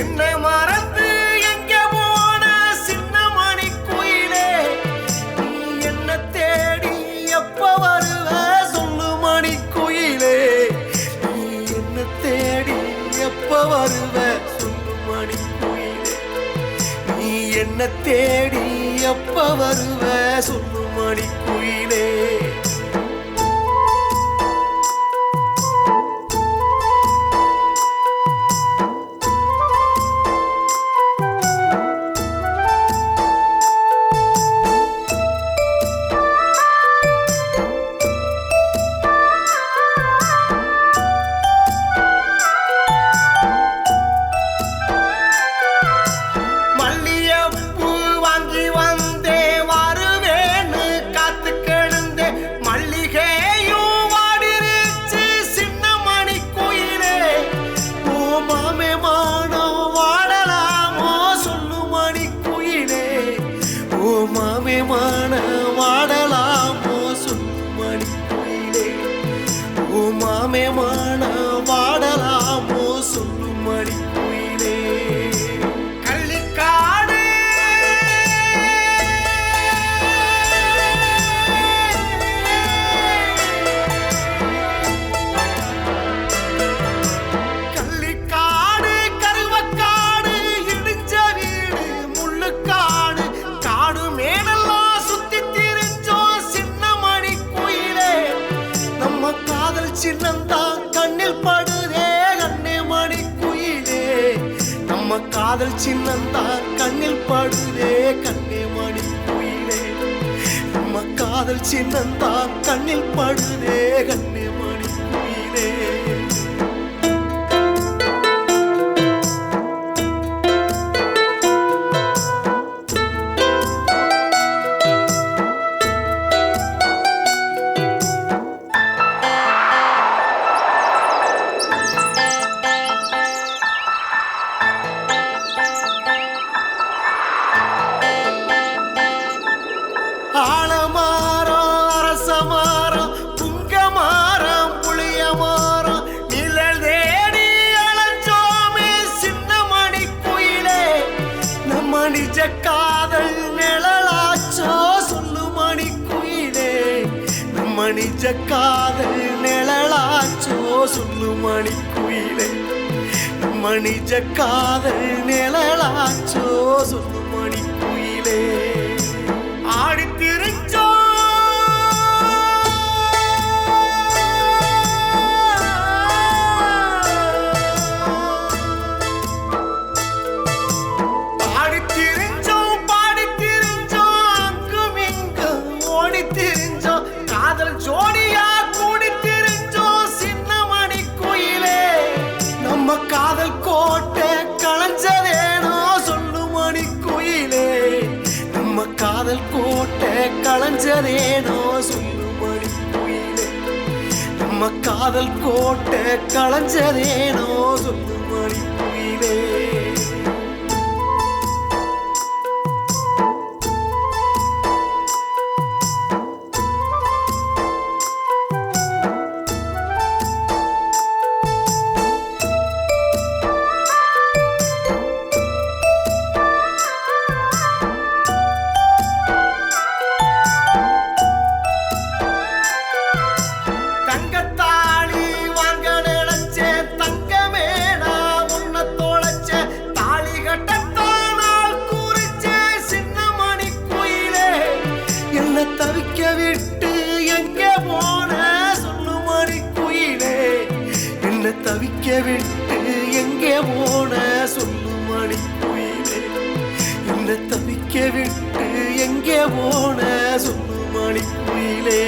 என்ன மறந்து எங்க போன சின்ன மணி குயிலே நீ என்ன தேடி எப்ப வருவ சொல்லு மணி குயிலே. நீ என்ன தேடி எப்ப வருவ சொல்லு மணி குயிலே. நீ என்ன தேடி எப்ப வருவ சொல்லு மணி குயிலே. கண்ணில் படுதே கண்ணே மணி குயிலே. நம்ம காதல் சின்னந்தான் கண்ணில் படுதே கண்ணே மணி குயிலே. நம்ம காதல் சின்னந்தான் கண்ணில் படுதே கண்ணே மணி பறிச்ச காதல் நிழலாச்சோ சொல்லு மணி குயிலை நம்ம நிஜ காதல் நிழலாச்சோ சொல்லு காதல் கோட்டை களஞ்சதேனோ சொல்லும்படி குயிலே நம்ம காதல் கோட்டை களஞ்சதேனோ சொல்லும்படி குயிலே தவிக்க விட்டு எங்கே போன சொல்லும் மணிக்குயிலே. இந்த தவிக்க விட்டு எங்கே போன சொல்லும் மணிக்குயிலே.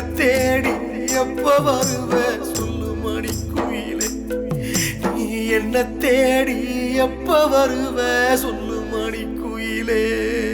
தேடி எப்ப வருவ? சொல்லு மணி குயிலே. நீ என்ன தேடி எப்ப வருவ? சொல்லு மணி குயிலே.